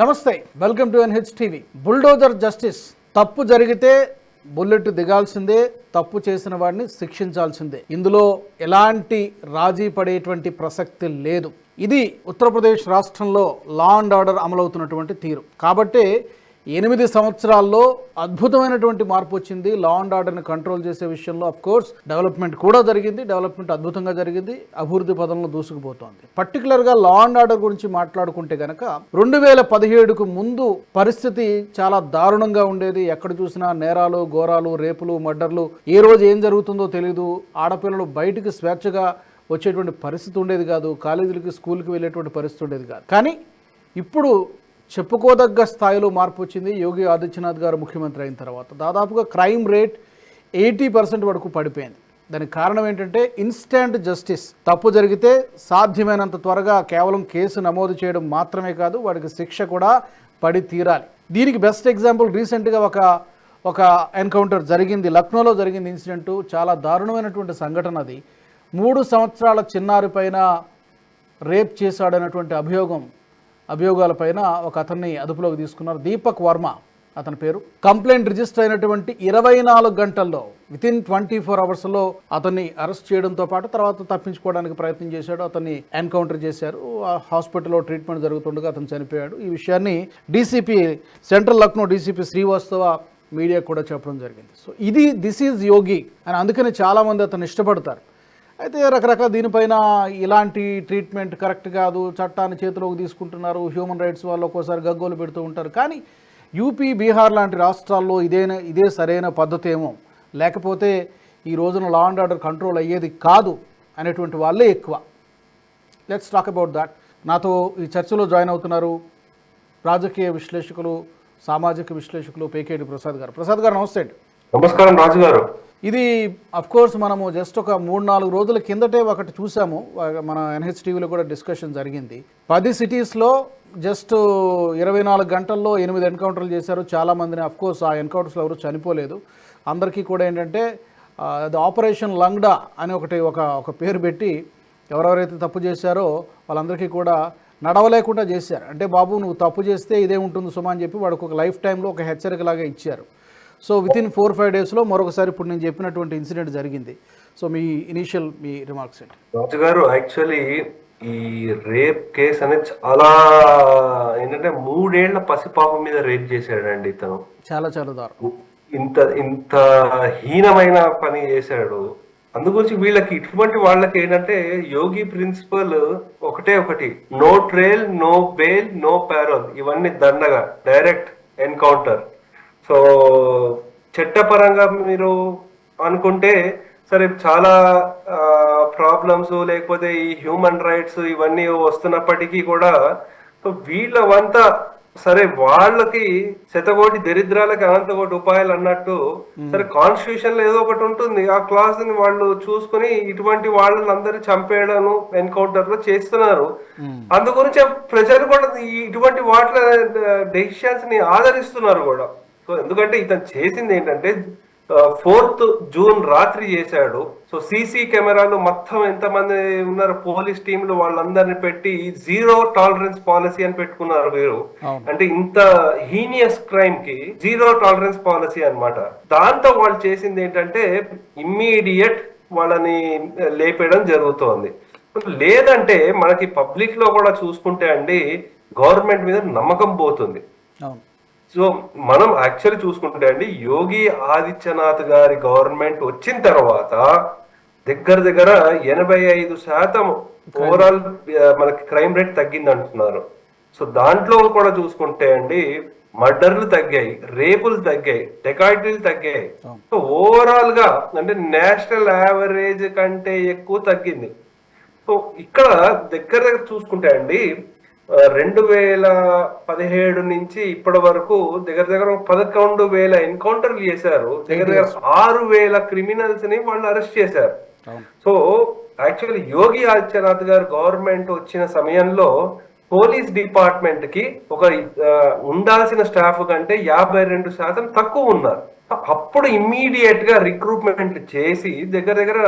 నమస్తే welcome to NH TV. Bulldozer justice తప్పు జరిగితే బుల్లెట్ దిగాల్సిందే తప్పు చేసిన వాడిని శిక్షించాల్సిందే. ఇందులో ఎలాంటి రాజీ పడేటువంటి ప్రసక్తి లేదు. ఇది ఉత్తరప్రదేశ్ రాష్ట్రంలో లా అండ్ ఆర్డర్ అమలవుతున్నటువంటి తీరు. కాబట్టి ఎనిమిది సంవత్సరాల్లో అద్భుతమైనటువంటి మార్పు వచ్చింది. లా అండ్ ఆర్డర్ని కంట్రోల్ చేసే విషయంలో అఫ్ కోర్స్ డెవలప్మెంట్ కూడా జరిగింది. డెవలప్మెంట్ అద్భుతంగా జరిగింది. అభివృద్ధి పదంలో దూసుకుపోతోంది. పర్టికులర్గా లా అండ్ ఆర్డర్ గురించి మాట్లాడుకుంటే గనక రెండు వేల పదిహేడుకు ముందు పరిస్థితి చాలా దారుణంగా ఉండేది. ఎక్కడ చూసినా నేరాలు ఘోరాలు రేపులు మర్డర్లు. ఏ రోజు ఏం జరుగుతుందో తెలియదు ఆడపిల్లలు బయటికి స్వేచ్ఛగా వచ్చేటువంటి పరిస్థితి ఉండేది కాదు. కాలేజీలకి స్కూల్కి వెళ్ళేటువంటి పరిస్థితి ఉండేది కాదు. కానీ ఇప్పుడు చెప్పుకోదగ్గ స్థాయిలో మార్పు వచ్చింది. యోగి ఆదిత్యనాథ్ గారు ముఖ్యమంత్రి అయిన తర్వాత. దాదాపుగా క్రైమ్ రేట్ ఎయిటీ పర్సెంట్ వరకు పడిపోయింది. దానికి కారణం ఏంటంటే ఇన్స్టాంట్ జస్టిస్. తప్పు జరిగితే సాధ్యమైనంత త్వరగా కేవలం కేసు నమోదు చేయడం మాత్రమే కాదు వాడికి శిక్ష కూడా పడి తీరాలి. దీనికి బెస్ట్ ఎగ్జాంపుల్ రీసెంట్గా ఒక ఒక ఎన్కౌంటర్ జరిగింది. లక్నోలో జరిగింది ఇన్సిడెంట్. చాలా దారుణమైనటువంటి సంఘటన అది. మూడు సంవత్సరాల చిన్నారి పైన రేప్ చేశాడనేటువంటి అభియోగం అభియోగాలపైన ఒక అతన్ని అదుపులోకి తీసుకున్నారు. దీపక్ వర్మ అతని పేరు. కంప్లైంట్ రిజిస్టర్ అయినటువంటి ఇరవై నాలుగు గంటల్లో విత్ ఇన్ ట్వంటీ ఫోర్ అవర్స్లో అతన్ని అరెస్ట్ చేయడంతో పాటు తర్వాత తప్పించుకోవడానికి ప్రయత్నం చేశాడు. అతన్ని ఎన్కౌంటర్ చేశారు. హాస్పిటల్లో ట్రీట్మెంట్ జరుగుతుండగా అతను చనిపోయాడు. ఈ విషయాన్ని DCP central Lucknow DCP Srivastava media కూడా చెప్పడం జరిగింది. సో ఇది దిస్ ఈజ్ యోగి అని అందుకని చాలామంది అతను ఇష్టపడతారు. అయితే రకరకాల దీనిపైన ఇలాంటి ట్రీట్మెంట్ కరెక్ట్ కాదు చట్టాన్ని చేతిలోకి తీసుకుంటున్నారు హ్యూమన్ రైట్స్ వాళ్ళు ఒక్కోసారి గగ్గోలు పెడుతూ ఉంటారు. కానీ యూపీ బీహార్ లాంటి రాష్ట్రాల్లో ఇదేనా ఇదే సరైన పద్ధతి ఏమో లేకపోతే ఈ రోజున లా అండ్ ఆర్డర్ కంట్రోల్ అయ్యేది కాదు అనేటువంటి వాళ్ళే ఎక్కువ. లెట్స్ టాక్ అబౌట్ దాట్ నాతో ఈ చర్చలో జాయిన్ అవుతున్నారు రాజకీయ విశ్లేషకులు సామాజిక విశ్లేషకులు పేకేటి ప్రసాద్ గారు. ప్రసాద్ గారు నమస్తే అండి. నమస్కారం రాజు గారు ఇది కోర్స్ మనము జస్ట్ ఒక మూడు నాలుగు రోజుల కిందటే ఒకటి చూసాము. మన ఎన్హెచ్టీవీలో కూడా డిస్కషన్ జరిగింది. పది సిటీస్లో జస్ట్ ఇరవై నాలుగు గంటల్లో ఎనిమిది ఎన్కౌంటర్లు చేశారు. చాలామందిని కోర్స్ ఆ ఎన్కౌంటర్స్లో ఎవరు చనిపోలేదు. అందరికీ కూడా ఏంటంటే అది ఆపరేషన్ లంగ్డా అని ఒకటి ఒక ఒక పేరు పెట్టి ఎవరెవరైతే తప్పు చేశారో వాళ్ళందరికీ కూడా నడవలేకుండా చేశారు. అంటే బాబు నువ్వు తప్పు చేస్తే ఇదే ఉంటుంది సుమా అని చెప్పి వాడికి ఒక లైఫ్ టైంలో ఒక హెచ్చరికలాగా ఇచ్చారు. So with in four five డేస్లో మరొకసారి ఇప్పుడు నేను చెప్పినటువంటి ఇన్సిడెంట్ జరిగింది. సో మీ ఇనీషియల్ మీ రిమార్క్స్ ఏంటి? రాజు గారు యాక్చువల్లీ ఈ రేప్ కేసు అనేది చాలా ఏంటంటే మూడేళ్ళ పసిపాప మీద రేప్ చేశాడండి ఇతను. చాలా చాలా దారుణం. ఇంత ఇంత హీనమైన పని చేశాడు. అందుగురించి వీళ్ళకి ఇటువంటి వాళ్ళకి ఏంటంటే యోగి ప్రిన్సిపల్ ఒకటే ఒకటి no trial no bail no parole ఇవన్నీ దండగా డైరెక్ట్ ఎన్కౌంటర్ సో చట్టపరంగా మీరు అనుకుంటే సరే చాలా ప్రాబ్లమ్స్ లేకపోతే ఈ హ్యూమన్ రైట్స్ ఇవన్నీ వస్తున్నప్పటికీ కూడా సో వీళ్ళవంతా సరే వాళ్ళకి శతకోటి దరిద్రాలకి అనంతకోటి ఉపాయాలు అన్నట్టు సరే కాన్స్టిట్యూషన్లో ఏదో ఒకటి ఉంటుంది. ఆ క్లాస్ని వాళ్ళు చూసుకుని ఇటువంటి వాళ్ళని అందరినీ చంపేయడం ఎన్కౌంటర్లో చేస్తున్నారు. అందు గురించి ప్రజలు కూడా ఇటువంటి వాటిల డెసిషన్స్ని ఆదరిస్తున్నారు కూడా. సో ఎందుకంటే ఇతను చేసింది ఏంటంటే ఫోర్త్ జూన్ రాత్రి చేశాడు. సో సీసీ కెమెరాలు మొత్తం ఎంతమంది ఉన్నారు? పోలీస్ టీంలు వాళ్ళందరిని పెట్టి జీరో టాలరెన్స్ పాలసీ అని పెట్టుకున్నారు వీరు. అంటే ఇంత హీనియస్ క్రైమ్కి జీరో టాలరెన్స్ పాలసీ అన్నమాట. దాంతో వాళ్ళు చేసింది ఏంటంటే ఇమ్మీడియట్ వాళ్ళని లేపేయడం జరుగుతోంది. లేదంటే మనకి పబ్లిక్లో కూడా చూసుకుంటే అండి గవర్నమెంట్ మీద నమ్మకం పోతుంది. సో మనం యాక్చువల్లీ చూసుకుంటే అండి యోగి ఆదిత్యనాథ్ గారి గవర్నమెంట్ వచ్చిన తర్వాత దగ్గర దగ్గర ఎనభై ఐదు శాతం ఓవరాల్ మనకి క్రైమ్ రేట్ తగ్గింది అంటున్నారు సో దాంట్లో కూడా చూసుకుంటే అండి మర్డర్లు తగ్గాయి రేపులు తగ్గాయి డెకాయిటీలు తగ్గాయి. సో ఓవరాల్గా అంటే నేషనల్ యావరేజ్ కంటే ఎక్కువ తగ్గింది. సో ఇక్కడ దగ్గర దగ్గర చూసుకుంటే అండి రెండు వేల పదిహేడు నుంచి ఇప్పటి వరకు దగ్గర దగ్గర పదకొండు వేల ఎన్కౌంటర్లు చేశారు. దగ్గర దగ్గర ఆరు వేల క్రిమినల్స్ని వాళ్ళు అరెస్ట్ చేశారు. సో యాక్చువల్లీ యోగి ఆదిత్యనాథ్ గారు గవర్నమెంట్ వచ్చిన సమయంలో పోలీస్ డిపార్ట్మెంట్కి ఒక ఉండాల్సిన స్టాఫ్ కంటే యాభై రెండు శాతం తక్కువ ఉన్నారు. అప్పుడు ఇమ్మీడియట్గా రిక్రూట్మెంట్ చేసి దగ్గర దగ్గర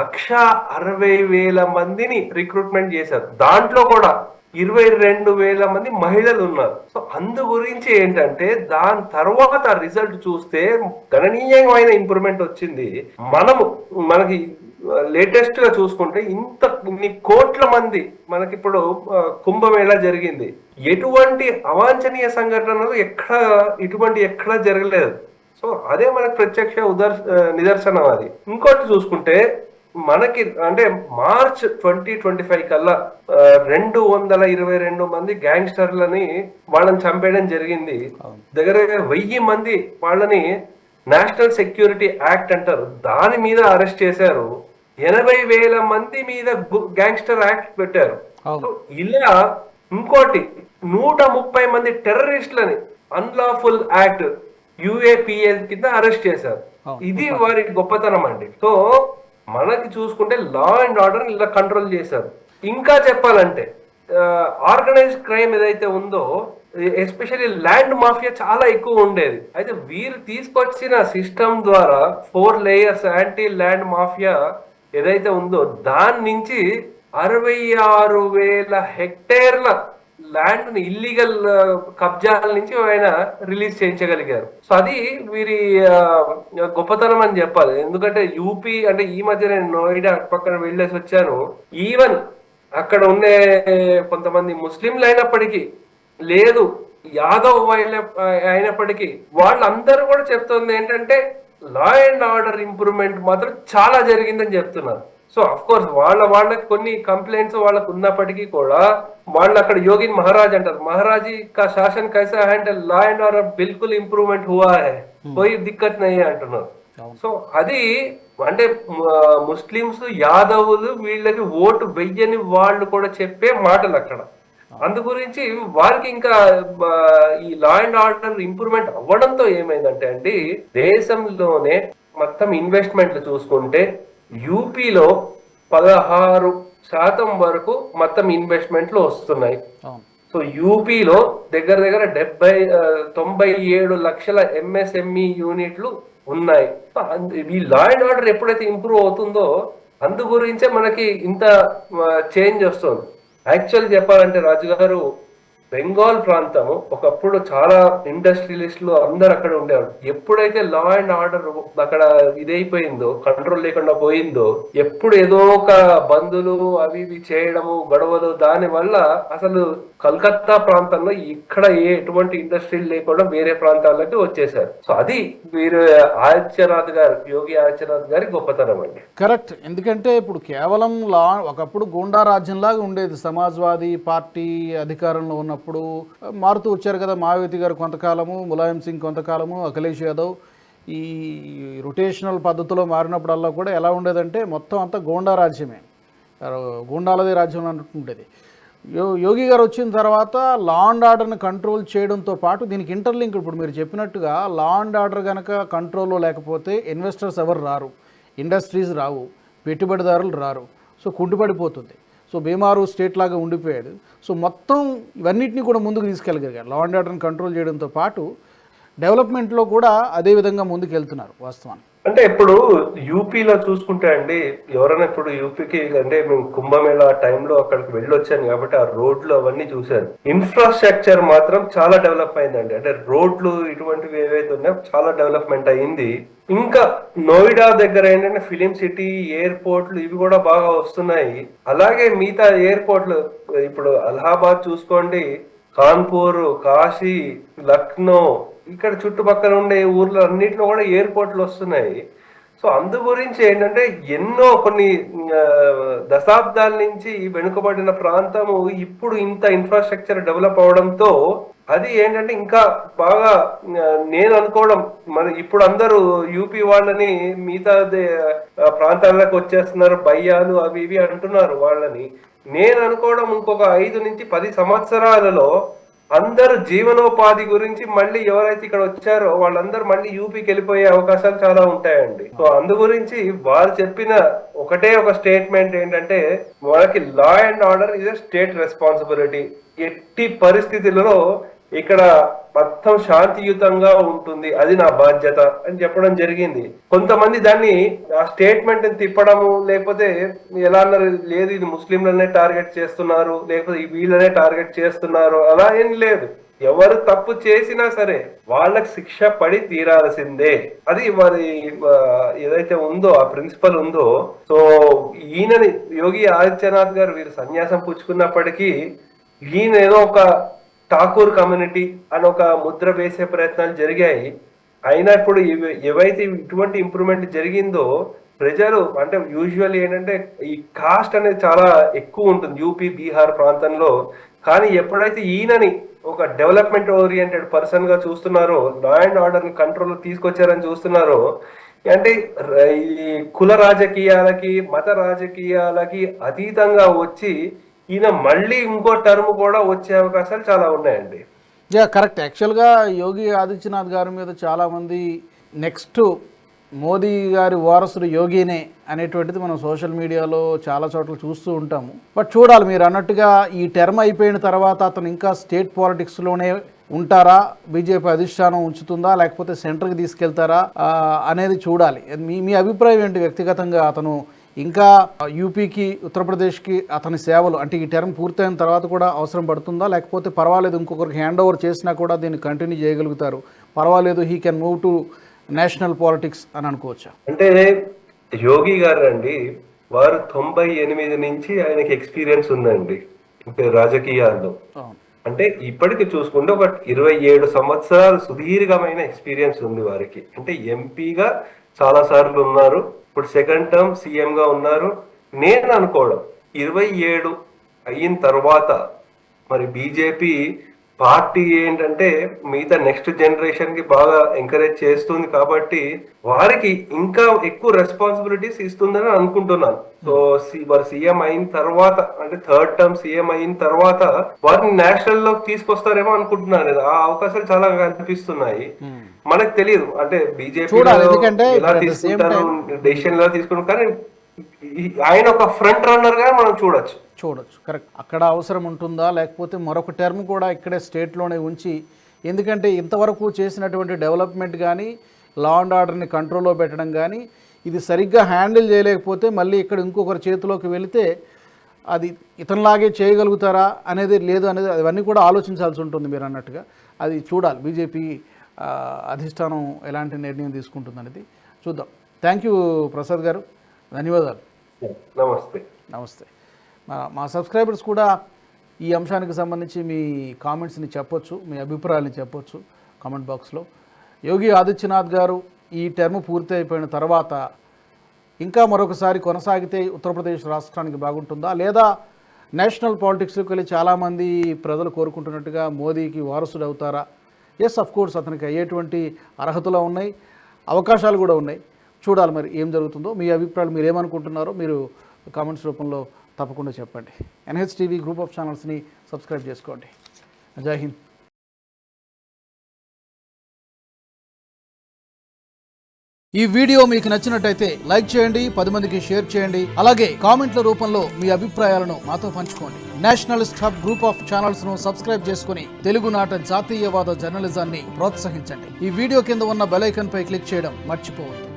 లక్ష అరవై వేల మందిని రిక్రూట్మెంట్ చేశారు. దాంట్లో కూడా ఇరవై రెండు వేల మంది మహిళలు ఉన్నారు. సో అందు గురించి ఏంటంటే దాని తర్వాత రిజల్ట్ చూస్తే గణనీయమైన ఇంప్రూవ్మెంట్ వచ్చింది. మనము మనకి లేటెస్ట్గా చూసుకుంటే ఇంత ఇన్ని కోట్ల మంది మనకిప్పుడు కుంభమేళ జరిగింది. ఎటువంటి అవాంఛనీయ సంఘటనలు ఎక్కడ ఇటువంటి ఎక్కడ జరగలేదు. సో అదే మనకు ప్రత్యక్ష ఉదర్ నిదర్శనం అది. ఇంకోటి చూసుకుంటే మనకి అంటే మార్చ్ ట్వంటీ ట్వంటీ ఫైవ్ కల్లా రెండు వందల ఇరవై రెండు మంది గ్యాంగ్స్టర్లని వాళ్ళని చంపేయడం జరిగింది. దగ్గర వెయ్యి మంది వాళ్ళని నేషనల్ సెక్యూరిటీ యాక్ట్ అంటారు. దాని మీద అరెస్ట్ చేశారు. ఎనభై వేల మంది మీద గ్యాంగ్స్టర్ యాక్ట్ పెట్టారు. ఇలా ఇంకోటి నూట ముప్పై మంది టెర్రరిస్టులని అన్లాఫుల్ యాక్ట్ యుఏపిఏ కింద అరెస్ట్ చేశారు. ఇది వారి గొప్పతనం అండి. సో మనకి చూసుకుంటే లా అండ్ ఆర్డర్ ఇలా కంట్రోల్ చేశారు. ఇంకా చెప్పాలంటే ఆర్గనైజ్డ్ క్రైమ్ ఏదైతే ఉందో ఎస్పెషల్లీ ల్యాండ్ మాఫియా చాలా ఎక్కువ ఉండేది. అయితే వీరు తీసుకొచ్చిన సిస్టమ్ ద్వారా four layers anti land mafia ఏదైతే ఉందో దాని నుంచి అరవై ఆరు వేల హెక్టేర్ల ల్యాండ్ని ఇల్లీగల్ కబ్జాల నుంచి ఆయన రిలీజ్ చేయించగలిగారు. సో అది వీరి గొప్పతనం అని చెప్పాలి. ఎందుకంటే యూపీ అంటే ఈ మధ్య నేను నోయిడా పక్కన వెళ్ళేసి వచ్చాను. ఈవెన్ అక్కడ ఉండే కొంతమంది ముస్లింలు అయినప్పటికీ లేదు యాదవ్ అయిన- అయినప్పటికీ వాళ్ళందరూ కూడా చెప్తుంది ఏంటంటే లా అండ్ ఆర్డర్ ఇంప్రూవ్మెంట్ మాత్రం చాలా జరిగిందని చెప్తున్నారు. సో అఫ్ కోర్స్ వాళ్ళ వాళ్ళకి కొన్ని కంప్లైంట్స్ వాళ్ళకు ఉన్నప్పటికీ కూడా వాళ్ళు అక్కడ యోగిన్ మహారాజ్ అంటారు. మహారాజీ కా శాసన్ కైసా అంటే లా అండ్ ఆర్డర్ బిల్కుల్ ఇంప్రూవ్మెంట్ హువా హై. కోయి దిక్కత్ నహీ అంటున్నారు. సో అది అంటే మ- ముస్లిమ్స్ యాదవులు వీళ్ళకి ఓటు వెయ్యని వాళ్ళు కూడా చెప్పే మాటలు అక్కడ. అందు గురించి వారికి ఇంకా ఈ లా అండ్ ఆర్డర్ ఇంప్రూవ్మెంట్ అవ్వడంతో ఏమైందంటే అండి దేశంలోనే మొత్తం ఇన్వెస్ట్మెంట్లు చూసుకుంటే యూపీలో పదహారు శాతం వరకు మొత్తం ఇన్వెస్ట్మెంట్లు వస్తున్నాయి. సో యూపీలో దగ్గర దగ్గర డెబ్బై తొంభై ఏడు లక్షల ఎంఎస్ఎంఈ యూనిట్లు ఉన్నాయి. ఈ లా అండ్ ఆర్డర్ ఎప్పుడైతే ఇంప్రూవ్ అవుతుందో అందు గురించే మనకి ఇంత చేంజ్ వస్తుంది. యాక్చువల్ చెప్పాలంటే రాజు గారు బెంగాల్ ప్రాంతము ఒకప్పుడు చాలా ఇండస్ట్రియలిస్టులు అందరు అక్కడ ఉండేవారు ఎప్పుడైతే లా అండ్ ఆర్డర్ అక్కడ ఇదైపోయిందో కంట్రోల్ లేకుండా పోయిందో ఎప్పుడు ఏదో ఒక బంధులు అవి ఇవి చేయడము గొడవలు దాని వల్ల అసలు కలకత్తా ప్రాంతంలో ఇక్కడ ఏ ఎటువంటి ఇండస్ట్రీలు లేకుండా వేరే ప్రాంతాలకి వచ్చేసారు సో అది వీరు ఆదిత్యనాథ్ గారు యోగి ఆదిత్యనాథ్ గారి గొప్పతనం అండి. కరెక్ట్ ఎందుకంటే ఇప్పుడు కేవలం లా ఒకప్పుడు గూండా రాజ్యంలాగా ఉండేది. సమాజ్వాదీ పార్టీ అధికారంలో ఉన్నప్పుడు మారుతూ వచ్చారు కదా మాయావతి గారు కొంతకాలము ములాయం సింగ్ కొంతకాలము అఖిలేష్ యాదవ్. ఈ రొటేషనల్ పద్ధతిలో మారినప్పుడల్లా కూడా ఎలా ఉండేదంటే మొత్తం అంతా గోండా రాజ్యమే. గోండాలదే రాజ్యం అన్నట్టు ఉండేది. యో యోగి గారు వచ్చిన తర్వాత లా అండ్ ఆర్డర్ని కంట్రోల్ చేయడంతో పాటు దీనికి ఇంటర్లింక్ ఇప్పుడు మీరు చెప్పినట్టుగా లా అండ్ ఆర్డర్ కనుక కంట్రోల్లో లేకపోతే ఇన్వెస్టర్స్ ఎవరు రారు. ఇండస్ట్రీస్ రావు. పెట్టుబడిదారులు రారు. సో కుంటుపడిపోతుంది. సో బీమారు స్టేట్ లాగా ఉండిపోయాడు. సో మొత్తం ఇవన్నిటిని కూడా ముందుకు తీసుకెళ్ళగలిగారు. లా అండ్ ఆర్డర్ని కంట్రోల్ చేయడంతో పాటు డెవలప్మెంట్లో కూడా అదే విధంగా ముందుకు వెళ్తున్నారు వాస్తవానికి. అంటే ఇప్పుడు యూపీలో చూసుకుంటే అండి ఎవరైనా ఇప్పుడు యూపీకి అంటే మేము కుంభమేళా టైంలో అక్కడికి వెళ్ళొచ్చాను కాబట్టి ఆ రోడ్లు అవన్నీ చూశాను. ఇన్ఫ్రాస్ట్రక్చర్ మాత్రం చాలా డెవలప్ అయిందండి. అంటే రోడ్లు ఇటువంటివి ఏవైతే ఉన్నాయో చాలా డెవలప్మెంట్ అయింది. ఇంకా నోయిడా దగ్గర ఏంటంటే ఫిలిం సిటీ ఎయిర్పోర్ట్లు ఇవి కూడా బాగా వస్తున్నాయి. అలాగే మిగతా ఎయిర్పోర్ట్లు ఇప్పుడు అలహాబాద్ చూసుకోండి కాన్పూర్ కాశీ లక్నో ఇక్కడ చుట్టుపక్కల ఉండే ఊర్లో అన్నిట్లో కూడా ఎయిర్పోర్ట్లు వస్తున్నాయి. సో అందు గురించి ఏంటంటే ఎన్నో కొన్ని దశాబ్దాల నుంచి వెనుకబడిన ప్రాంతము ఇప్పుడు ఇంత ఇన్ఫ్రాస్ట్రక్చర్ డెవలప్ అవడంతో అది ఏంటంటే ఇంకా బాగా నేను అనుకోవడం మన ఇప్పుడు అందరూ యూపీ వాళ్ళని మిగతా దే- ప్రాంతాలకు వచ్చేస్తున్నారు భయ్యాలు అవి ఇవి అంటున్నారు వాళ్ళని. నేను అనుకోవడం ఇంకొక ఐదు నుంచి పది సంవత్సరాలలో అందరు జీవనోపాధి గురించి మళ్ళీ ఎవరైతే ఇక్కడ వచ్చారో వాళ్ళందరూ మళ్ళీ యూపీకి వెళ్ళిపోయే అవకాశాలు చాలా ఉంటాయండి. సో అందు గురించి వారు చెప్పిన ఒకటే ఒక స్టేట్మెంట్ ఏంటంటే మనకి law and order is a state responsibility ఎట్టి పరిస్థితులలో ఇక్కడ మొత్తం శాంతియుతంగా ఉంటుంది అది నా బాధ్యత అని చెప్పడం జరిగింది. కొంతమంది దాన్ని ఆ స్టేట్మెంట్ తిప్పడము లేకపోతే ఎలా అన్నారు లేదు ఇది ముస్లింలనే టార్గెట్ చేస్తున్నారు లేకపోతే వీళ్ళనే టార్గెట్ చేస్తున్నారు అలా ఏం లేదు. ఎవరు తప్పు చేసినా సరే వాళ్ళకి శిక్ష పడి తీరాల్సిందే. అది మరి ఏదైతే ఉందో ఆ ప్రిన్సిపల్ ఉందో సో ఈయనని యోగి ఆదిత్యనాథ్ గారు వీరు సన్యాసం పుచ్చుకున్నప్పటికీ ఈయన ఏదో ఒక ఠాకూర్ కమ్యూనిటీ అని ఒక ముద్ర వేసే ప్రయత్నాలు జరిగాయి. అయినప్పుడు ఏవైతే ఇటువంటి ఇంప్రూవ్మెంట్ జరిగిందో ప్రజలు అంటే యూజువల్ ఏంటంటే ఈ కాస్ట్ అనేది చాలా ఎక్కువ ఉంటుంది యూపీ బీహార్ ప్రాంతంలో. కానీ ఎప్పుడైతే ఈయనని ఒక డెవలప్మెంట్ ఓరియంటెడ్ పర్సన్గా చూస్తున్నారో లా అండ్ ఆర్డర్ కంట్రోల్ తీసుకొచ్చారని చూస్తున్నారో అంటే ఈ కుల రాజకీయాలకి మత రాజకీయాలకి అతీతంగా వచ్చి ఈయన మళ్ళీ ఇంకో టర్మ్ కూడా వచ్చే అవకాశాలు చాలా ఉన్నాయండి. యా కరెక్ట్ యాక్చువల్గా యోగి ఆదిత్యనాథ్ గారి మీద చాలామంది నెక్స్ట్ మోదీ గారి వారసుడు యోగినే అనేటువంటిది మనం సోషల్ మీడియాలో చాలా చోట్ల చూస్తూ ఉంటాము. బట్ చూడాలి మీరు అన్నట్టుగా ఈ టర్మ్ అయిపోయిన తర్వాత అతను ఇంకా స్టేట్ పాలిటిక్స్లోనే ఉంటారా? బీజేపీ అధిష్టానం ఉంచుతుందా? లేకపోతే సెంటర్కి తీసుకెళ్తారా? అనేది చూడాలి. మీ మీ అభిప్రాయం ఏంటి వ్యక్తిగతంగా అతను ఇంకా యూపీకి ఉత్తరప్రదేశ్కి అతని సేవలు అంటే ఈ టర్మ్ పూర్తయిన తర్వాత కూడా అవసరం పడుతుందా? లేకపోతే పర్వాలేదు ఇంకొకరికి హ్యాండ్ ఓవర్ చేసినా కూడా దీన్ని కంటిన్యూ చేయగలుగుతారు. పర్వాలేదు he can move to national politics అని అనుకోవచ్చా? అంటే యోగి గారు అండి వారు తొంభై ఎనిమిది నుంచి ఆయనకి ఎక్స్పీరియన్స్ ఉందండి అంటే రాజకీయాల్లో. అంటే ఇప్పటికి చూసుకుంటే ఒక ఇరవై ఏడు సంవత్సరాలు సుదీర్ఘమైన ఎక్స్పీరియన్స్ ఉంది వారికి. అంటే ఎంపీగా చాలా సార్లు ఉన్నారు. ఇప్పుడు సెకండ్ టర్మ్ సీఎం గా ఉన్నారు. నేను అనుకోవడం ఇరవై ఏడు అయిన తర్వాత మరి బీజేపీ పార్టీ ఏంటంటే మిగతా నెక్స్ట్ జనరేషన్కి బాగా ఎంకరేజ్ చేస్తుంది కాబట్టి వారికి ఇంకా ఎక్కువ రెస్పాన్సిబిలిటీస్ ఇస్తుందని అనుకుంటున్నాను. సో వారు సీఎం అయిన తర్వాత అంటే థర్డ్ టర్మ్ సీఎం అయిన తర్వాత వారిని నేషనల్లోకి తీసుకొస్తారేమో అనుకుంటున్నాను నేను. ఆ అవకాశాలు చాలా కనిపిస్తున్నాయి. మనకు తెలియదు. అంటే బీజేపీ ఎలా తీసుకుంటారు డెసిషన్ ఎలా తీసుకుంటారు. కానీ ఆయన ఒక ఫ్రంట్ రన్నర్గా మనం చూడొచ్చు. చూడొచ్చు. కరెక్ట్ అక్కడ అవసరం ఉంటుందా? లేకపోతే మరొక టర్మ్ కూడా ఇక్కడే స్టేట్లోనే ఉంచి ఎందుకంటే ఇంతవరకు చేసినటువంటి డెవలప్మెంట్ కానీ లా అండ్ ఆర్డర్ని కంట్రోల్లో పెట్టడం కానీ ఇది సరిగ్గా హ్యాండిల్ చేయలేకపోతే మళ్ళీ ఇక్కడ ఇంకొకరి చేతిలోకి వెళితే అది ఇతనిలాగే చేయగలుగుతారా అనేది లేదు అనేది అవన్నీ కూడా ఆలోచించాల్సి ఉంటుంది మీరు అన్నట్టుగా. అది చూడాలి. బీజేపీ అధిష్టానం ఎలాంటి నిర్ణయం తీసుకుంటుంది అనేది చూద్దాం. థ్యాంక్ యూ ప్రసాద్ గారు. ధన్యవాదాలు. నమస్తే. నమస్తే. మా మా సబ్స్క్రైబర్స్ కూడా ఈ అంశానికి సంబంధించి మీ కామెంట్స్ని చెప్పొచ్చు మీ అభిప్రాయాన్ని చెప్పొచ్చు కామెంట్ బాక్స్లో. యోగి ఆదిత్యనాథ్ గారు ఈ టర్మ్ పూర్తి అయిపోయిన తర్వాత ఇంకా మరొకసారి కొనసాగితే ఉత్తరప్రదేశ్ రాష్ట్రానికి బాగుంటుందా? లేదా నేషనల్ పాలిటిక్స్లోకి వెళ్ళి చాలామంది ప్రజలు కోరుకుంటున్నట్టుగా మోదీకి వారసుడు అవుతారా? ఎస్ అఫ్ కోర్స్ అతనికి అయ్యేటువంటి అర్హతలు ఉన్నాయి అవకాశాలు కూడా ఉన్నాయి. చూడాలి మరి ఏం జరుగుతుందో. మీ అభిప్రాయాలు మీరు ఏమనుకుంటున్నారో మీరు కామెంట్స్ రూపంలో తప్పకుండా చెప్పండి. ఎన్హెచ్ టీవీ గ్రూప్ ఆఫ్ ఛానల్స్ని సబ్స్క్రైబ్ చేసుకోండి. జై హింద్. ఈ వీడియో మీకు నచ్చినట్టయితే లైక్ చేయండి పది మందికి షేర్ చేయండి. అలాగే కామెంట్ల రూపంలో మీ అభిప్రాయాలను మాతో పంచుకోండి. నేషనలిస్ట్ హబ్ గ్రూప్ ఆఫ్ ఛానల్స్ను సబ్స్క్రైబ్ చేసుకుని తెలుగునాట జాతీయవాద జర్నలిజాన్ని ప్రోత్సహించండి. ఈ వీడియో కింద ఉన్న బెల్ పై క్లిక్ చేయడం మర్చిపోవద్దు.